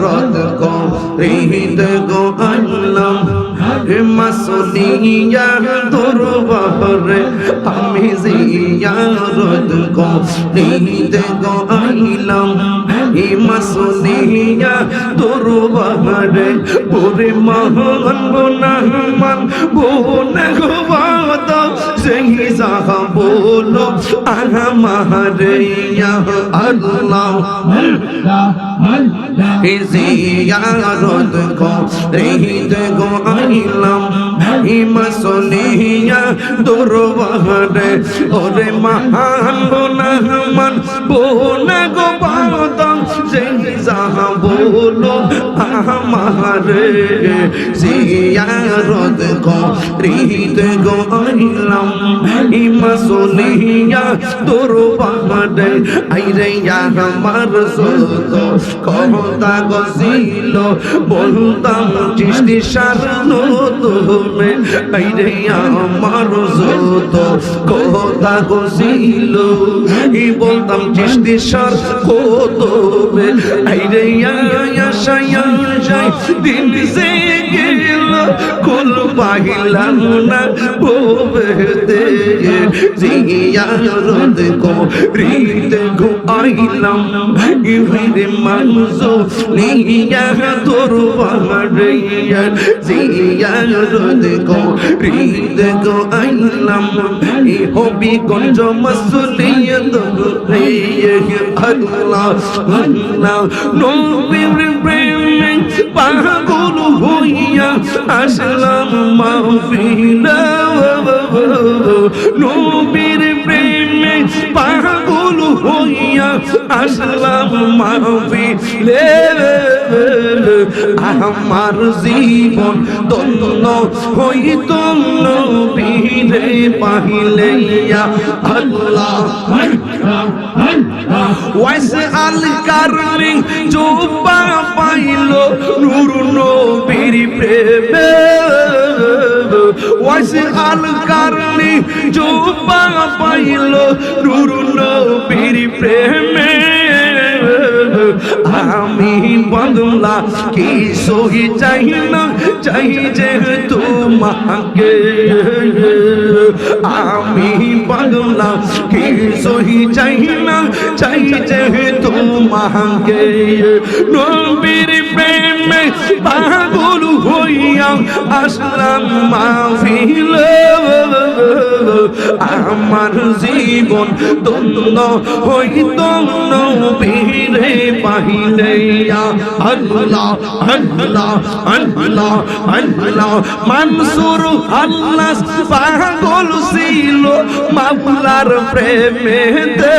زارت کو رید گو اللہ مسنیا دربار আমি জিয়ারত গো নিদ গো আইলাম হে মাসুনিয়া দরবারে ওরে মহান বোনা মান বোনা গো বাদা से ही जहा बोलो अहमारिया अल्लाह जियारत को रही गो आइलम মহিমা সনিয়া দুর্বাহারে ওরে মহান গুণহমান পুন গোপাদম সেই যাহা বলো আমারে। জিয়ারত করিত গইলাম মহিমা সনিয়া দুর্বাহারে আইরে আমার সত কহতা গজিল, বলতাম সৃষ্টি সারণ তুমি বাইরে আমার যত কথা গছিল বলতাম চিস্তি সার কত বাইরে দিন সে কুল পাইলাম না বোবেতে জিয়ারত করিতে গো আইলাম। ইহিরে মানুষ নিয়া দরবারে জিয়ারত করিতে গো আইলাম। ই হবি গঞ্জ মাসুলিয়ত রে আল্লাহ। আল্লাহ, নবীর আসলাম মাহফিলা নবী পাগল হইয়া আসলাম মাহফিলে আমার জীবন তন্ন হইত নবীরে পাহিলেয়া আল্লাহ। ওয়াইসে আল কারণে জোবা পাইল নূর নবীর প্রেমে। ওয়াইসে আল কারণে জোবা পাইল নূর নবীর প্রেমে। আমি বদলা কি সহি চাই না, চাই যে তোমাকে। আমি বদলা কি সহি চাই না, চাই যে তোমাকে। নবীর প্রেমে পাগল হইয়া আসলাম মাহফিল। আমার জীবন দ্বন্দ্ব হইত নবীরে পাহিলেয়া আল্লাহ আল্লাহ আল্লাহ আল্লাহ। মানসুর আল্লাহ পাগল ছিল মাওলার প্রেমেতে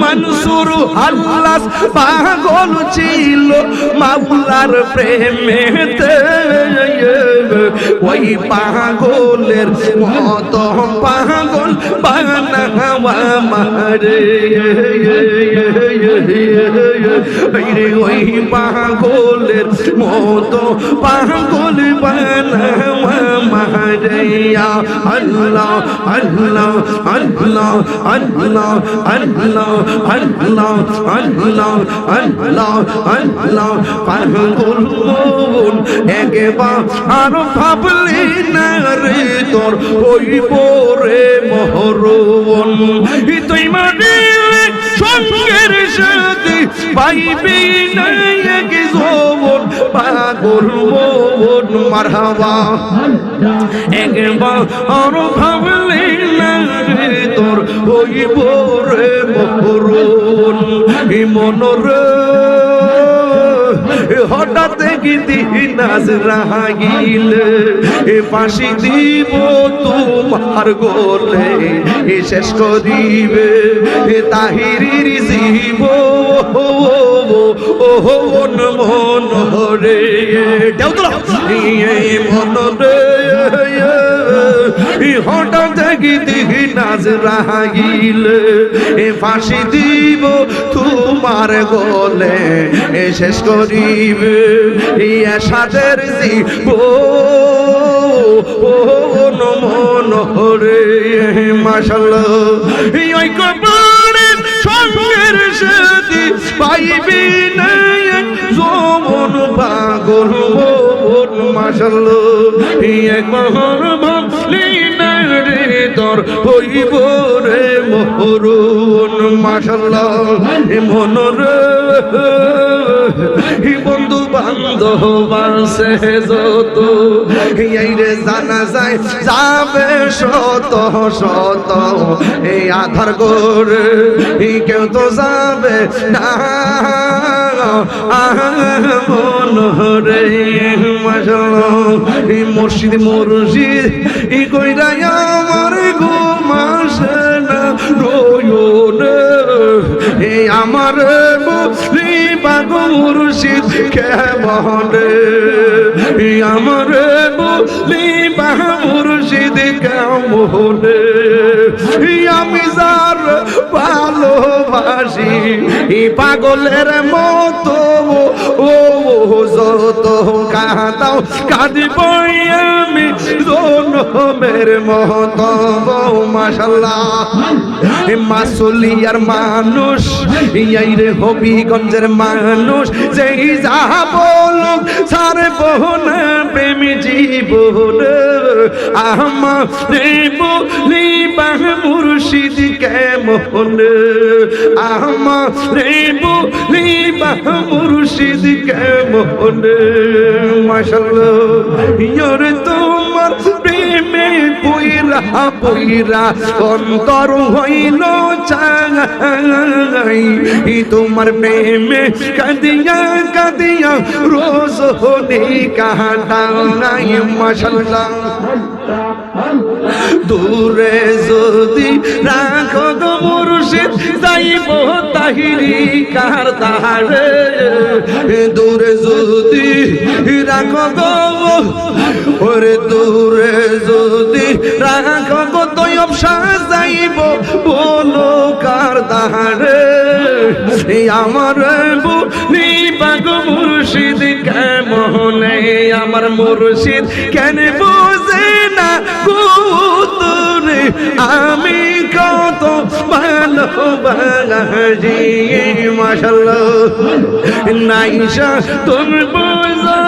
মনসুর আল্লাহ পাগল ছিল মাওলার প্রেমেতে ওই পাগলের মত পাগল বানাওয়া মারে। ওই পাগলের মত পাগল বানাওয়া মারে। আল্লাহ আল্লাহ আল্লাহ আল্লাহ আল্লাহ আল্লাহ আল্লাহ আল্লাহ আল্লাহ। পাগল মন একবার আর ভাবলি না রে তোর হইব রে মহরবন। তুই মানে সঙ্গের সাথে পাইবি না পাগল মারহাবা। আর তোর মহরবন। মনরে হঠাৎ গীতি নাচ রাগিল এ ফাঁসি দিব তোমার গোলে, এ শেষ করিবে। এ তাহিরির জীব, ও মন মন রে মন রে হঠাৎ নাচ রাগিল এ ফাঁসি দিব তোমার গলে, এ শেষ করিবে ইয়া সাদের জীব। ও নমন হরে মাশাল্লাহ ওই কবরে সঙ্গের পাইবি না মন পাগল ভাবলি না রে তোর হইব রে মোহরুন মাশাল্লাহ মন রে বন্ধু বান্ধব আছে যত এই রে জানা যায়, যাবে শত শত। এই আধার গোরে কেউ তো যাবে না। মন মসজিদ মসজিদ ই কইরা আমার ঘুমাসে না রোয়নে এই আমার বাগ মুর্শিদ কেমনে এই আমার মুসলি বাগ মুর্শিদ কেমনে? এই আমি যার ভালোবাসি পাগলের মতো। যত মাসুলিয়ার মানুষ এই রে হবিগঞ্জের মানুষ, যেই যা বলুক সার বহনা প্রেম জীবন। আমার বলি বাহ মুর্শিদ কেমন? আমার বলি বাহ মুর্শিদ কেমন? মাশাল্লাহ ইয়র তোমার পইরা অন্তর হইল চাই। তোমার প্রেমে কাঁদিয়া কাঁদিয়া রোজ হলে কাহাটাই মাশাল্লাহ। দূরে যদি রাখো গো মুর্শিদ যাইব তাহিরি কার তাহারে দূরে যদি রাখো গো ওরে দূরে যদি রাখো গো তয়ব সাজাইব, বলো কার তাহারে আমার মুর্শিদ আমার মুর্শিদ কেন বোঝে না গুতরে আমি কত ভালোবাসি মাশাল্লাহ নাইশা তোর বোঝামন গো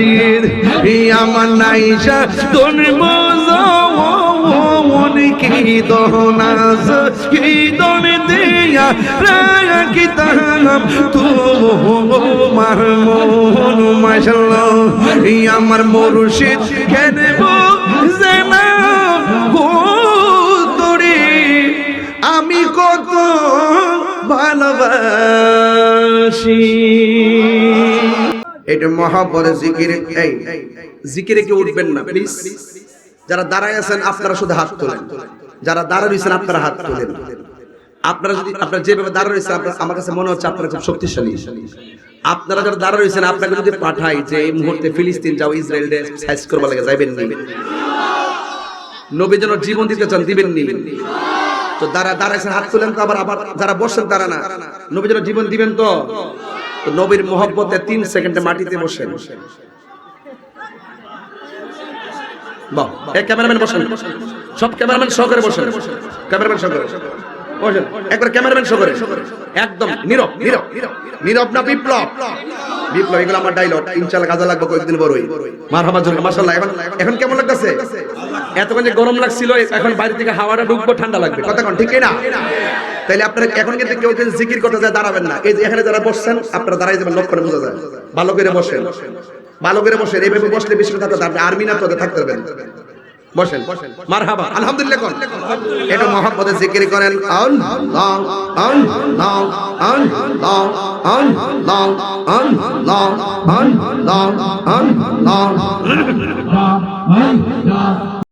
মুর্শিদ। আমার নাইশা তোর বোঝামন কি দহনাস কি দন দিয়া রাখি তাহাম তোমার মন, মাশাল্লাহ। আমার মুর্শিদ, কেন বুঝে না গো তোরে? আমি কত ভালোবাসি। এটা মহাপরে জিকির। এই, জিকিরে কেউ উঠবেন না প্লিজ যারা দাঁড়ায় আছেন, আপনারা শুধু হাত তোলেন। যারা দাঁড়ায় রয়েছেন, আপনারা হাত তোলেন। আপনারা যদি, আপনারা যেভাবে দাঁড়ায় রয়েছেন, আপনার, আমার কাছে মনে হচ্ছে আপনারা খুব শক্তিশালী। আপনারা যারা দাঁড়ায় রয়েছেন, আপনাকে যদি পাঠাই যে এই মুহূর্তে ফিলিস্তিন যাও, ইসরায়েল সাইজ করবা লাগে, যাইবেন নি। নবী যেন জীবন দিতে চান, দিবেন নি। তো দাঁড়া দাঁড়াইছেন হাত তুলেন তো আবার আবার যারা বসেন, তারা না। নবী যেন জীবন দিবেন তো। তো নবীর মোহব্বতে তিন সেকেন্ডে মাটিতে মাশাআল্লাহ। এখন কেমন লাগতেছে? এতক্ষণ যে গরম লাগছিল, এখন বাইরে থেকে হাওয়াটা ঢুকবো, ঠান্ডা লাগবে। কতক্ষণ ঠিক না তাইলে আপনারা এখন কিন্তু কেউ কিন্তু জিকির করতে যায় দাঁড়াবেন না এই যে এখানে যারা বসছেন আপনারা দাঁড়াই যাবেন লক্ষ্য করে বোঝা যায় ভালো করে বসেন ভালো করে বসেন এইভাবে বসলে বেশি কথা আপনি আর্মি না তো থাকতে পারবেন বসেন আলহামদুলিল্লাহ জিকির করেন